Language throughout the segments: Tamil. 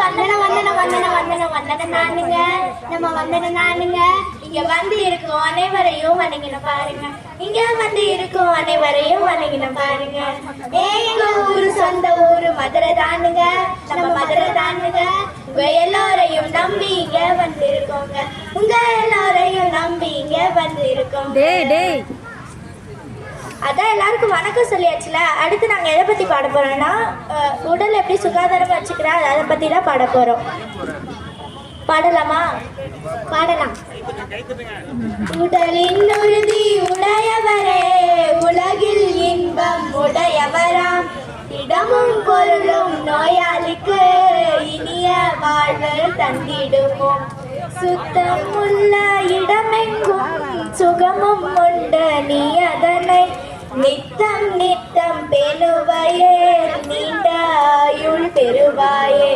வந்தன வந்தன வந்தன வந்தனம் வந்தன நானுங்க. நம்ம வந்தன நானுங்க. இங்க வந்து இருக்கும். அனைவரையும் வணங்கின பாருங்க. இங்க வந்து இருக்கும். அனைவரையும் வணங்கின பாருங்க. ஏ எங்க ஊரு? சொந்த ஊரு. மதுரை தானுங்க. நம்ம மதுரை தானுங்க. உங்க எல்லோரையும் நம்பி இங்க வந்து இருக்கோங்க உங்க எல்லோரையும் நம்பி இங்க வந்து இருக்கோம் டேய் டேய். அதான் எல்லாருக்கும் வணக்கம் சொல்லியாச்சுல. அடுத்து நாங்கள் எதை பற்றி பாட போகிறோம்னா உடல் எப்படி சுகாதாரமாக வச்சுக்கிறா அதை பற்றி தான் பாட போகிறோம் பாடலாமா? பாடலாம். உடலின் உறுதி உடையவரே உலகில் இன்பம் உடையவராம் இடமும் பொருளும் நோயாளிக்கு இனிய வாழ்வு தந்திடுவோம். சுத்தம் உள்ள இடமெங்கும் சுகமும் உண்டு. நீ நித்தம் நித்தம் பெணுவையே நீண்டாயுள் பெறுவாயே.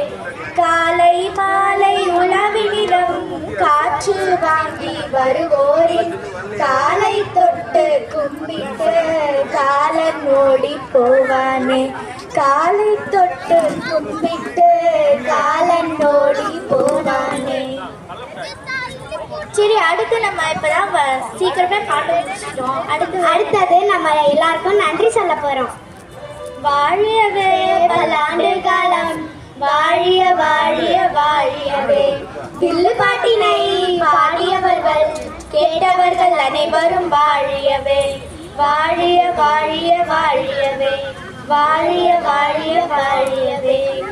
காலை மாலை உணவினிடம் காற்று வாங்கி வருவோரின் காலை தொட்டு கும்பிட்டு காலன் ஓடி போவானே. காலை தொட்டு கும்பிட்டு காலன் ஓடி போவானே. சரி அடுத்து நம்ம சீக்கிரமே பாட்டு முடிச்சிட்டோம் அடுத்து அடுத்தது நம்ம எல்லாருக்கும் நன்றி சொல்ல போறோம். வாழியவே பல்லாண்டு காலம் வாழிய வாழிய வாழியவே. வில்லு பாட்டினை பாடியவர்கள் கேட்டவர்கள் அனைவரும் வாழியவே. வாழிய வாழிய வாழியவே. வாழிய வாழிய வாழியவே.